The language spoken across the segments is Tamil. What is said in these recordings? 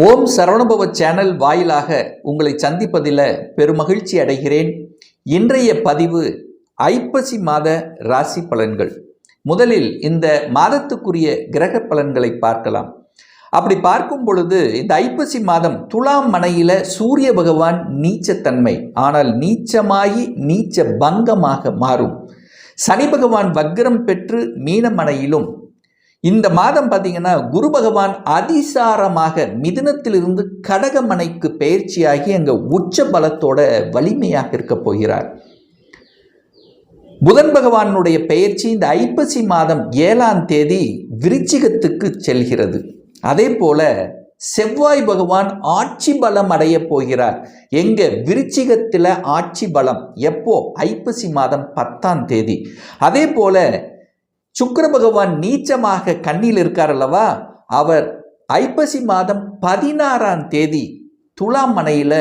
ஓம் சரவணபவ சேனல் வாயிலாக உங்களை சந்திப்பதில் பெருமகிழ்ச்சி அடைகிறேன். இன்றைய பதிவு ஐப்பசி மாத ராசி பலன்கள். முதலில் இந்த மாதத்துக்குரிய கிரக பலன்களை பார்க்கலாம். அப்படி பார்க்கும் பொழுது இந்த ஐப்பசி மாதம் துலாம் மனையில் சூரிய பகவான் நீச்சத்தன்மை. ஆனால் நீச்சமாகி நீச்ச பங்கமாக மாறும். சனி பகவான் வக்ரம் பெற்று மீனமனையிலும் இந்த மாதம் பார்த்தீங்கன்னா குரு பகவான் அதிசாரமாக மிதுனத்திலிருந்து கடகமனைக்கு பயிற்சியாகி அங்கே உச்ச பலத்தோட வலிமையாக இருக்க போகிறார். புதன் பகவானுடைய பெயர்ச்சி இந்த ஐப்பசி மாதம் ஏழாம் தேதி விருச்சிகத்துக்கு செல்கிறது. அதே போல செவ்வாய் பகவான் ஆட்சி பலம் அடைய போகிறார். எங்க விருச்சிகத்தில் ஆட்சி பலம் எப்போ? ஐப்பசி மாதம் பத்தாம் தேதி. அதே போல சுக்கர பகவான் நீச்சமாக கண்ணில் இருக்கார் அல்லவா? அவர் ஐப்பசி மாதம் பதினாறாம் தேதி துலாம் மனையில்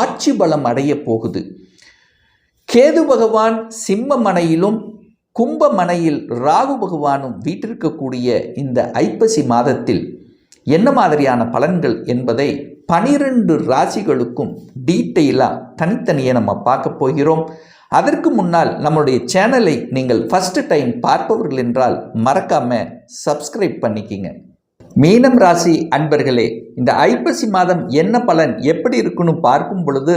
ஆட்சி பலம் அடைய போகுது. கேது பகவான் சிம்ம மனையிலும் கும்ப மனையில் ராகு பகவானும் வீட்டிருக்கக்கூடிய இந்த ஐப்பசி மாதத்தில் என்ன மாதிரியான பலன்கள் என்பதை பனிரெண்டு ராசிகளுக்கும் டீட்டெயிலாக தனித்தனியே நம்ம பார்க்க போகிறோம். அதற்கு முன்னால் நம்மளுடைய சேனலை நீங்கள் ஃபஸ்ட்டு டைம் பார்ப்பவர்கள் என்றால் மறக்காம சப்ஸ்கிரைப் பண்ணிக்கிங்க. மீனம் ராசி அன்பர்களே இந்த ஐப்பசி மாதம் என்ன பலன் எப்படி இருக்குன்னு பார்க்கும் பொழுது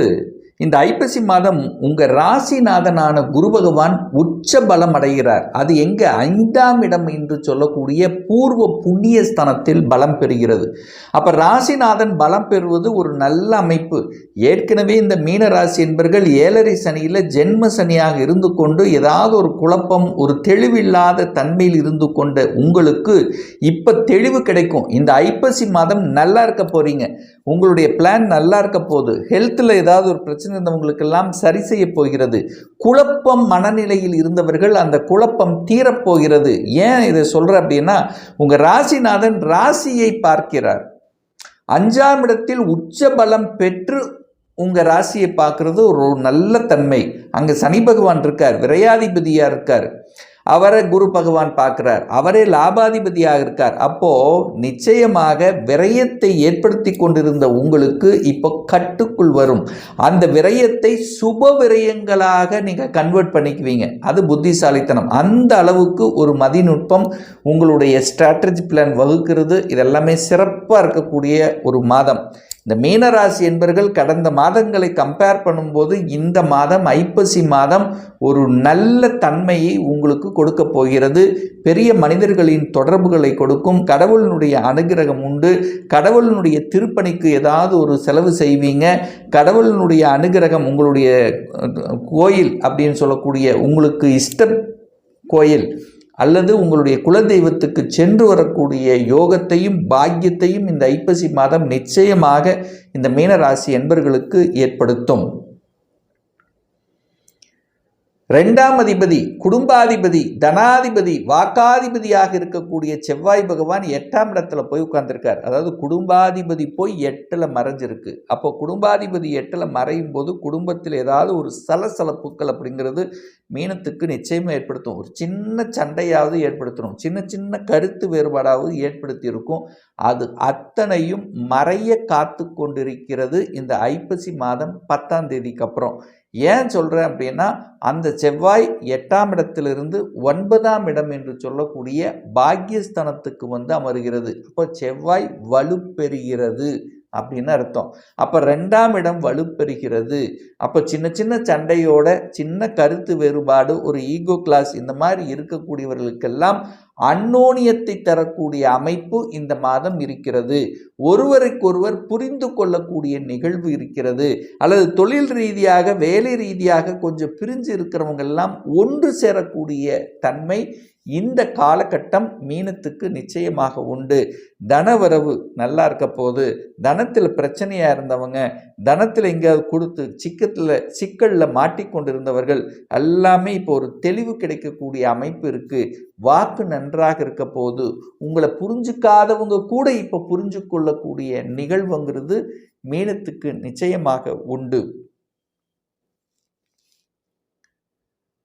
இந்த ஐப்பசி மாதம் உங்கள் ராசிநாதனான குரு பகவான் உச்ச பலம் அடைகிறார். அது எங்கே ஐந்தாம் இடம் என்று சொல்லக்கூடிய பூர்வ புண்ணிய ஸ்தானத்தில் பலம் பெறுகிறது. அப்போ ராசிநாதன் பலம் பெறுவது ஒரு நல்ல அமைப்பு. ஏற்கனவே இந்த மீன ராசி என்பர்கள் ஏழரை சனியில் ஜென்ம சனியாக இருந்து கொண்டு ஏதாவது ஒரு குழப்பம் ஒரு தெளிவில்லாத தன்மையில் இருந்து கொண்ட உங்களுக்கு இப்போ தெளிவு கிடைக்கும். இந்த ஐப்பசி மாதம் நல்லா இருக்க போகிறீங்க உங்களுடைய பிளான் நல்லா இருக்க போகுது. ஹெல்த்தில் ஏதாவது ஒரு பிரச்சனை இருந்தவங்களுக்கெல்லாம் சரி செய்ய போகிறது. குழப்பம் மனநிலையில் இருந்தவர்கள் அந்த குழப்பம் தீரப்போகிறது ஏன் இதை சொல்கிற அப்படின்னா உங்கள் ராசிநாதன் ராசியை பார்க்கிறார். அஞ்சாம் இடத்தில் உச்ச பலம் பெற்று உங்கள் ராசியை பார்க்குறது ஒரு நல்ல தன்மை. அங்கே சனி பகவான் இருக்கார் விரையாதிபதியாக இருக்கார். அவரை குரு பகவான் பார்க்குறார். அவரே லாபாதிபதியாக இருக்கார். அப்போ நிச்சயமாக விரயத்தை ஏற்படுத்தி கொண்டிருந்த உங்களுக்கு இப்போ கட்டுக்குள் வரும். அந்த விரயத்தை சுப விரயங்களாக நீங்கள் கன்வெர்ட் பண்ணிக்குவீங்க. அது புத்திசாலித்தனம். அந்த அளவுக்கு ஒரு மதிநுட்பம் உங்களுடைய ஸ்ட்ராட்டஜி பிளான் வகுக்கிறது. இதெல்லாமே சிறப்பாக இருக்கக்கூடிய ஒரு மாதம். இந்த மீனராசி என்பர்கள் கடந்த மாதங்களை கம்பேர் பண்ணும்போது இந்த மாதம் ஐப்பசி மாதம் ஒரு நல்ல தன்மையை உங்களுக்கு கொடுக்க போகிறது. பெரிய மனிதர்களின் தொடர்புகளை கொடுக்கும். கடவுளினுடைய அனுகிரகம் உண்டு. கடவுளினுடைய திருப்பணிக்கு ஏதாவது ஒரு செலவு செய்வீங்க. கடவுளினுடைய அனுகிரகம் உங்களுடைய கோயில் அப்படின்னு சொல்லக்கூடிய உங்களுக்கு இஷ்ட கோயில். அல்லது உங்களுடைய குலதெய்வத்துக்கு சென்று வரக்கூடிய யோகத்தையும் பாக்கியத்தையும் இந்த ஐப்பசி மாதம் நிச்சயமாக இந்த மீனராசி என்பர்களுக்கு ஏற்படுத்தும். ரெண்டாம் அதிபதி குடும்பாதிபதி தனாதிபதி வாக்காதிபதியாக இருக்கக்கூடிய செவ்வாய் பகவான் எட்டாம் இடத்துல போய் உட்கார்ந்துருக்கார். அதாவது குடும்பாதிபதி போய் எட்டில் மறைஞ்சிருக்கு. அப்போ குடும்பாதிபதி எட்டில் மறையும் போது குடும்பத்தில் ஏதாவது ஒரு சலசலப்புக்கள் அப்படிங்கிறது மீனத்துக்கு நிச்சயமாக ஏற்படுத்தும். ஒரு சின்ன சண்டையாவது ஏற்படுத்தணும். சின்ன சின்ன கருத்து வேறுபாடாவது ஏற்படுத்தி இருக்கும் அது அத்தனையும் மறைய காத்து கொண்டிருக்கிறது இந்த ஐப்பசி மாதம் பத்தாம் தேதிக்கு அப்புறம். ஏன் சொல்கிறேன் அப்படின்னா அந்த செவ்வாய் எட்டாம் இடத்திலிருந்து ஒன்பதாம் இடம் என்று சொல்லக்கூடிய பாக்கியஸ்தானத்துக்கு வந்து அமருகிறது. அப்போ செவ்வாய் வலுப்பெறுகிறது அப்படின்னு அர்த்தம். அப்போ ரெண்டாம் இடம் வலுப்பெறுகிறது. அப்போ சின்ன சின்ன சண்டையோட சின்ன கருத்து வேறுபாடு ஒரு ஈகோ கிளாஸ் இந்த மாதிரி இருக்கக்கூடியவர்களுக்கெல்லாம் அன்னோனியத்தை தரக்கூடிய அமைப்பு இந்த மாதம் இருக்கிறது. ஒருவருக்கொருவர் புரிந்து கொள்ளக்கூடிய நிகழ்வு இருக்கிறது. அல்லது தொழில் ரீதியாக வேலை ரீதியாக கொஞ்சம் பிரிஞ்சு இருக்கிறவங்கெல்லாம் ஒன்று சேரக்கூடிய தன்மை இந்த காலகட்டம் மீனத்துக்கு நிச்சயமாக உண்டு. தனவரவு நல்லா இருக்க போது தனத்தில் பிரச்சனையாக இருந்தவங்க தனத்தில் எங்கேயாவது கொடுத்து சிக்கத்தில் சிக்கலில் மாட்டிக்கொண்டிருந்தவர்கள் எல்லாமே இப்போ ஒரு தெளிவு கிடைக்கக்கூடிய அமைப்பு இருக்குது வாக்கு நன்றாக இருக்க போது உங்களை புரிஞ்சுக்காதவங்க கூட இப்போ புரிஞ்சு கொள்ளக்கூடிய நிகழ்வுங்கிறது மீனத்துக்கு நிச்சயமாக உண்டு.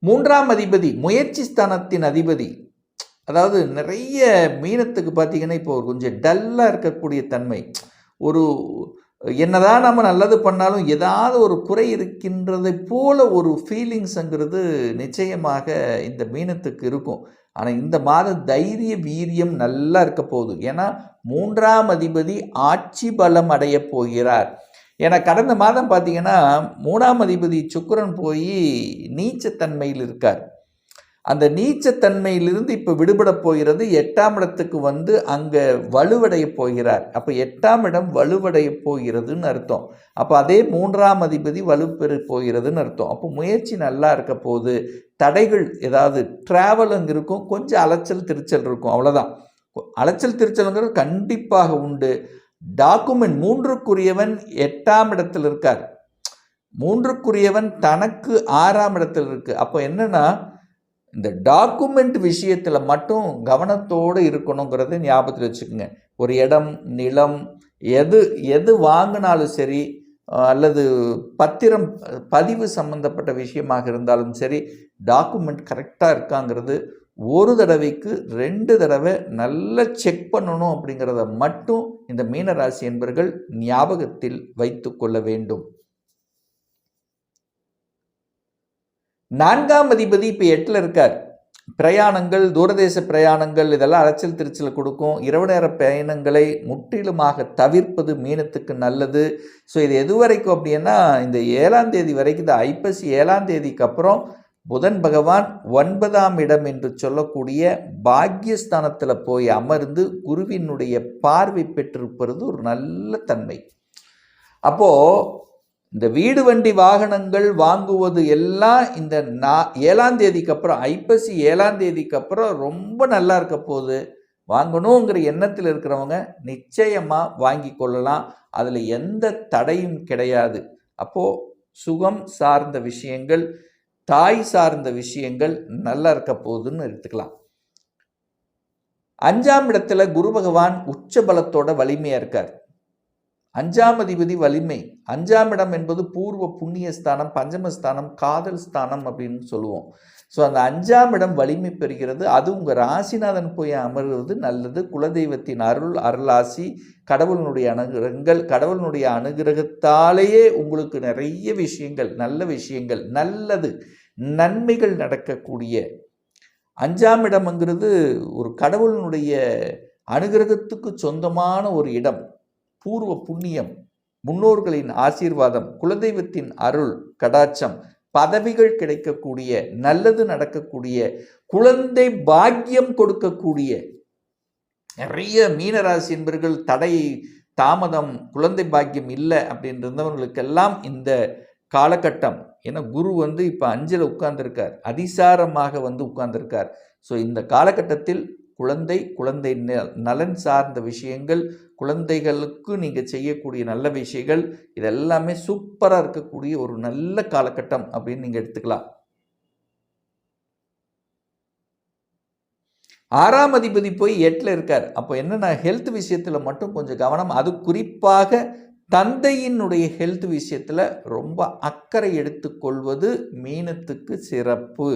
மூன்றாம் அதிபதி முயற்சி ஸ்தானத்தின் அதிபதி. அதாவது நிறைய மீனத்துக்கு பார்த்தீங்கன்னா இப்போ கொஞ்சம் டல்லாக இருக்கக்கூடிய தன்மை. ஒரு என்னதான் நம்ம நல்லது பண்ணாலும் ஏதாவது ஒரு குறை இருக்கின்றதை போல ஒரு ஃபீலிங்ஸுங்கிறது நிச்சயமாக இந்த மீனத்துக்கு இருக்கும். ஆனால் இந்த மாதம் தைரிய வீரியம் நல்லா இருக்க போகுது. ஏன்னா மூன்றாம் அதிபதி ஆட்சி பலம் அடைய போகிறார். ஏன்னா கடந்த மாதம் பார்த்தீங்கன்னா மூணாம் அதிபதி சுக்கரன் போய் நீச்சத்தன்மையில் இருக்கார். அந்த நீச்சத்தன்மையிலிருந்து இப்போ விடுபட போகிறது. எட்டாம் இடத்துக்கு வந்து அங்கே வலுவடைய போகிறார். அப்போ எட்டாம் இடம் வலுவடைய போகிறதுன்னு அர்த்தம். அப்போ அதே மூன்றாம் அதிபதி வலுப்பெற போகிறதுன்னு அர்த்தம். அப்போ முயற்சி நல்லா இருக்க போது தடைகள் ஏதாவது ட்ராவல் அங்கே இருக்கும். கொஞ்சம் அலைச்சல் திருச்சல் இருக்கும். அவ்வளோதான் அலைச்சல் திருச்சல்ங்கிறது கண்டிப்பாக உண்டு. டாக்குமெண்ட் மூன்றுக்குரியவன் எட்டாம் இடத்தில் இருக்கார். மூன்றுக்குரியவன் தனக்கு ஆறாம் இடத்தில் இருக்குது அப்போ என்னன்னா இந்த டாக்குமெண்ட் விஷயத்தில் மட்டும் கவனத்தோடு இருக்கணுங்கிறத ஞாபகத்தில் வச்சுக்கோங்க. ஒரு இடம் நிலம் எது எது வாங்கினாலும் சரி அல்லது பத்திரம் பதிவு சம்பந்தப்பட்ட விஷயமாக இருந்தாலும் சரி டாக்குமெண்ட் கரெக்டாக இருக்காங்கிறது ஒரு தடவைக்கு ரெண்டு தடவை நல்லா செக் பண்ணணும் அப்படிங்கிறத மட்டும் இந்த மீனராசி என்பர்கள் ஞாபகத்தில் வைத்து கொள்ள வேண்டும். நான்காம் அதிபதி இப்போ எட்டில் இருக்கார். பிரயாணங்கள் தூரதேச பிரயாணங்கள் இதெல்லாம் அலைச்சல் திருச்சல் கொடுக்கும். இரவு நேர பயணங்களை முற்றிலுமாக தவிர்ப்பது மீனத்துக்கு நல்லது. ஸோ இது எது வரைக்கும் அப்படின்னா இந்த ஏழாம் தேதி வரைக்கும் இந்த ஐப்பசி ஏழாம் தேதிக்கு அப்புறம் புதன் பகவான் ஒன்பதாம் இடம் என்று சொல்லக்கூடிய பாக்யஸ்தானத்தில் போய் அமர்ந்து குருவினுடைய பார்வை பெற்றிருப்பது ஒரு நல்ல தன்மை. அப்போது இந்த வீடு வண்டி வாகனங்கள் வாங்குவது எல்லாம் இந்த நா ஏழாம் தேதிக்கு அப்புறம் ஐப்பசி ஏழாம் தேதிக்கு அப்புறம் ரொம்ப நல்லா இருக்க போகுது. வாங்கணுங்கிற எண்ணத்தில் இருக்கிறவங்க நிச்சயமாக வாங்கி கொள்ளலாம். அதில் எந்த தடையும் கிடையாது. அப்போது சுகம் சார்ந்த விஷயங்கள் தாய் சார்ந்த விஷயங்கள் நல்லா இருக்க போகுதுன்னு எடுத்துக்கலாம். அஞ்சாம் இடத்துல குரு பகவான் உச்ச பலத்தோட வலிமையாக இருக்கார். அஞ்சாம் அதிபதி வலிமை. அஞ்சாம் இடம் என்பது பூர்வ புண்ணிய ஸ்தானம் பஞ்சமஸ்தானம் காதல் ஸ்தானம் அப்படின்னு சொல்லுவோம். ஸோ அந்த அஞ்சாம் இடம் வலிமை பெறுகிறது. அது உங்கள் ராசிநாதன் போய் அமர்வது நல்லது. குலதெய்வத்தின் அருள் அருளாசி கடவுளினுடைய அனுகிரகங்கள் கடவுளினுடைய அனுகிரகத்தாலேயே உங்களுக்கு நிறைய விஷயங்கள் நல்ல விஷயங்கள் நல்லது நன்மைகள் நடக்கக்கூடிய. அஞ்சாம் இடம்ங்கிறது ஒரு கடவுளினுடைய அனுகிரகத்துக்கு சொந்தமான ஒரு இடம். பூர்வ புண்ணியம் முன்னோர்களின் ஆசீர்வாதம் குலதெய்வத்தின் அருள் கடாச்சம் பதவிகள் கிடைக்கக்கூடிய நல்லது நடக்கக்கூடிய குழந்தை பாக்கியம் கொடுக்கக்கூடிய நிறைய மீனராசி என்பர்கள் தடை தாமதம் குழந்தை பாக்கியம் இல்லை அப்படின்னு இருந்தவர்களுக்கெல்லாம் இந்த காலகட்டம். ஏன்னா குரு வந்து இப்போ அஞ்சில் உட்கார்ந்துருக்கார் அதிசாரமாக வந்து உட்கார்ந்துருக்கார். ஸோ இந்த காலகட்டத்தில் குழந்தை குழந்தை நலன் சார்ந்த விஷயங்கள் குழந்தைகளுக்கு நீங்கள் செய்யக்கூடிய நல்ல விஷயங்கள் இதெல்லாமே சூப்பராக இருக்கக்கூடிய ஒரு நல்ல காலகட்டம் அப்படின்னு நீங்கள் எடுத்துக்கலாம். ஆறாம் அதிபதி போய் எட்டில் இருக்கார். அப்போ என்னென்னா ஹெல்த் விஷயத்தில் மட்டும் கொஞ்சம் கவனம். அது குறிப்பாக தந்தையினுடைய ஹெல்த் விஷயத்தில் ரொம்ப அக்கறை எடுத்துக்கொள்வது மீனத்துக்கு சிறப்பு.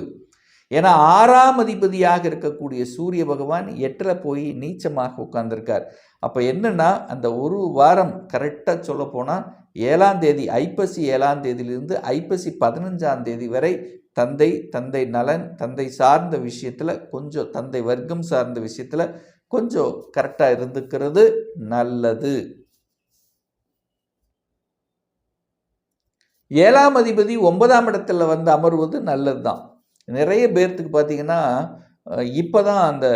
ஏன்னா ஆறாம் அதிபதியாக இருக்கக்கூடிய சூரிய பகவான் எட்டில் போய் நீச்சமாக உட்கார்ந்துருக்கார். அப்போ என்னென்னா அந்த ஒரு வாரம் கரெக்டாக சொல்ல போனால் ஏழாம் தேதி ஐப்பசி ஏழாம் தேதியிலிருந்து ஐப்பசி பதினஞ்சாம் தேதி வரை தந்தை தந்தை நலன் தந்தை சார்ந்த விஷயத்தில் கொஞ்சம் தந்தை வர்க்கம் சார்ந்த விஷயத்தில் கொஞ்சம் கரெக்டாக இருந்துக்கிறது நல்லது. ஏழாம் அதிபதி ஒன்பதாம் இடத்துல வந்து அமர்வது நல்லது தான் நிறைய பேர்த்துக்கு பார்த்தீங்கன்னா இப்போ தான் அந்த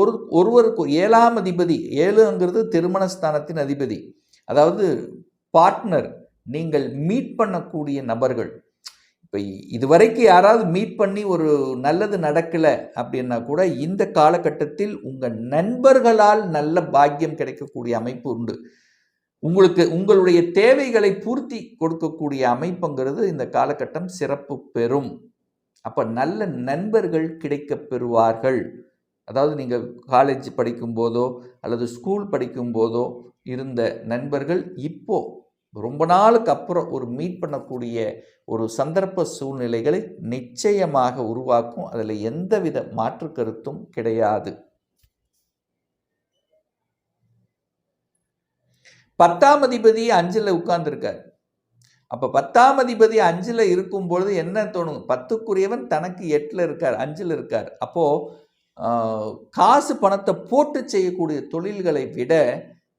ஒரு ஒருவருக்கு ஏழாம் அதிபதி ஏழுங்கிறது திருமணஸ்தானத்தின் அதிபதி. அதாவது பார்ட்னர் நீங்கள் மீட் பண்ணக்கூடிய நபர்கள். இப்போ இதுவரைக்கும் யாராவது மீட் பண்ணி ஒரு நல்லது நடக்கலை அப்படின்னா கூட இந்த காலகட்டத்தில் உங்கள் நண்பர்களால் நல்ல பாக்கியம் கிடைக்கக்கூடிய அமைப்பு உண்டு. உங்களுக்கு உங்களுடைய தேவைகளை பூர்த்தி கொடுக்கக்கூடிய அமைப்புங்கிறது இந்த காலகட்டம் சிறப்பு பெறும். அப்போ நல்ல நண்பர்கள் கிடைக்க பெறுவார்கள். அதாவது நீங்கள் காலேஜ் படிக்கும்போதோ அல்லது ஸ்கூல் படிக்கும்போதோ இருந்த நண்பர்கள் இப்போது ரொம்ப நாளுக்கு அப்புறம் ஒரு மீட் பண்ணக்கூடிய ஒரு சந்தர்ப்ப சூழ்நிலைகளை நிச்சயமாக உருவாக்கும். அதில் எந்தவித மாற்று கருத்தும் கிடையாது. பத்தாம் அதிபதி அஞ்சில் உட்கார்ந்துருக்கார். அப்போ பத்தாம் அதிபதி அஞ்சில் இருக்கும் பொழுது என்ன தோணும்? பத்துக்குரியவன் தனக்கு எட்டில் இருக்கார் அஞ்சில் இருக்கார். அப்போது காசு பணத்தை போட்டு செய்யக்கூடிய தொழில்களை விட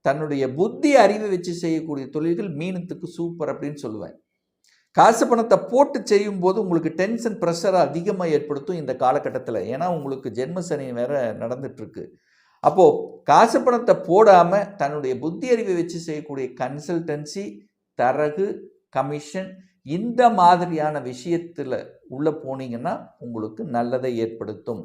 தன்னுடைய புத்தி அறிவை வச்சு செய்யக்கூடிய தொழில்கள் மீனத்துக்கு சூப்பர் அப்படின்னு சொல்லுவேன் காசு பணத்தை போட்டு செய்யும் போது உங்களுக்கு டென்ஷன் ப்ரெஷரை அதிகமாக ஏற்படுத்தும் இந்த காலகட்டத்தில். ஏன்னா உங்களுக்கு ஜென்ம சனி வேற நடந்துட்டுருக்கு. அப்போது காசு பணத்தை போடாமல் தன்னுடைய புத்தி அறிவை வச்சு செய்யக்கூடிய கன்சல்டன்சி தரகு கமிஷன் இந்த மாதிரியான விஷயத்தில் உள்ளே போனீங்கன்னா உங்களுக்கு நல்லதை ஏற்படுத்தும்.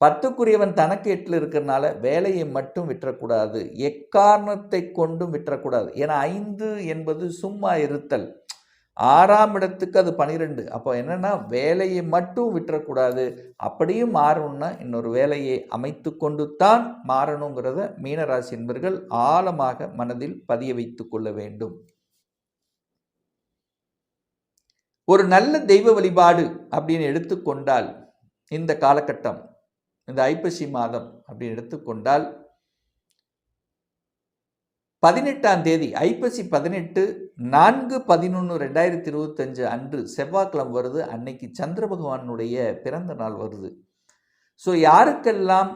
பத்துக்குரியவன் தனக்கு எட்டில் இருக்கிறனால வேலையை மட்டும் விட்டுறக்கூடாது எக்காரணத்தை கொண்டும் விட்டுறக்கூடாது. ஏன்னா ஐந்து என்பது சும்மா இருத்தல். ஆறாம் இடத்துக்கு அது பனிரெண்டு. அப்போ என்னென்னா வேலையை மட்டும் விட்டுறக்கூடாது. அப்படியும் மாறணும்னா இன்னொரு வேலையை அமைத்து கொண்டு தான் மாறணுங்கிறத மீனராசி என்பர்கள் ஆழமாக மனதில் பதிய வைத்து கொள்ள வேண்டும். ஒரு நல்ல தெய்வ வழிபாடு அப்படின்னு எடுத்துக்கொண்டால் இந்த காலகட்டம் இந்த ஐப்பசி மாதம் அப்படின்னு எடுத்துக்கொண்டால் பதினெட்டாம் தேதி ஐப்பசி பதினெட்டு நான்கு பதினொன்று ரெண்டாயிரத்தி இருபத்தஞ்சு அன்று செவ்வாய்க்கிழமை வருது. அன்னைக்கு சந்திர பகவானுடைய பிறந்த நாள் வருது. ஸோ யாருக்கெல்லாம்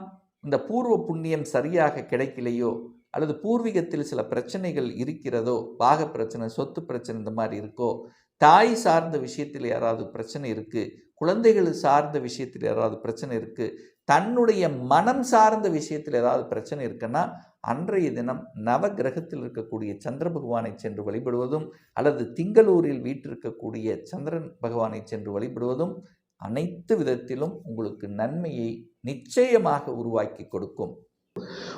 இந்த பூர்வ புண்ணியம் சரியாக கிடைக்கலையோ அல்லது பூர்வீகத்தில் சில பிரச்சனைகள் இருக்கிறதோ பாக பிரச்சனை சொத்து பிரச்சனை இந்த மாதிரி இருக்கோ தாய் சார்ந்த விஷயத்தில் யாராவது பிரச்சனை இருக்குது குழந்தைகள் சார்ந்த விஷயத்தில் யாராவது பிரச்சனை இருக்குது தன்னுடைய மனம் சார்ந்த விஷயத்தில் ஏதாவது பிரச்சனை இருக்குன்னா அன்றைய தினம் நவ கிரகத்தில் இருக்கக்கூடிய சந்திர பகவானை சென்று வழிபடுவதும் அல்லது திங்களூரில் வீற்றிருக்கக்கூடிய சந்திரன் பகவானை சென்று வழிபடுவதும் அனைத்து விதத்திலும் உங்களுக்கு நன்மையை நிச்சயமாக உருவாக்கி கொடுக்கும்.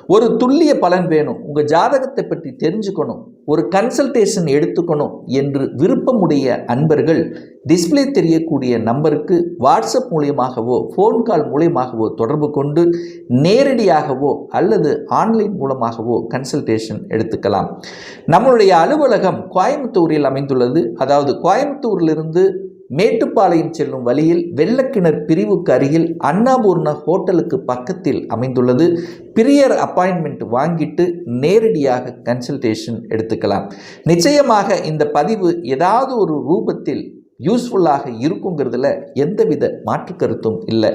ஒரு துல்லிய பலன் வேணும். உங்கள் ஜாதகத்தை பற்றி தெரிஞ்சுக்கணும். ஒரு கன்சல்டேஷன் எடுத்துக்கணும் என்று விருப்பமுடைய அன்பர்கள் டிஸ்பிளே தெரியக்கூடிய நம்பருக்கு வாட்ஸ்அப் மூலியமாகவோ ஃபோன் கால் மூலியமாகவோ தொடர்பு கொண்டு நேரடியாகவோ அல்லது ஆன்லைன் மூலமாகவோ கன்சல்டேஷன் எடுத்துக்கலாம். நம்மளுடைய அலுவலகம் கோயம்புத்தூரில் அமைந்துள்ளது. அதாவது கோயம்புத்தூரிலிருந்து மேட்டுப்பாளையம் செல்லும் வழியில் வெள்ளக்கிணர் பிரிவுக்கு அருகில் அன்னாபூர்ண ஹோட்டலுக்கு பக்கத்தில் அமைந்துள்ளது. பிரியர் அப்பாயின்மெண்ட் வாங்கிட்டு நேரடியாக கன்சல்டேஷன் எடுத்துக்கலாம். நிச்சயமாக இந்த பதிவு ஏதாவது ஒரு ரூபத்தில் யூஸ்ஃபுல்லாக இருக்குங்கிறதுல எந்தவித மாற்று கருத்தும் இல்லை.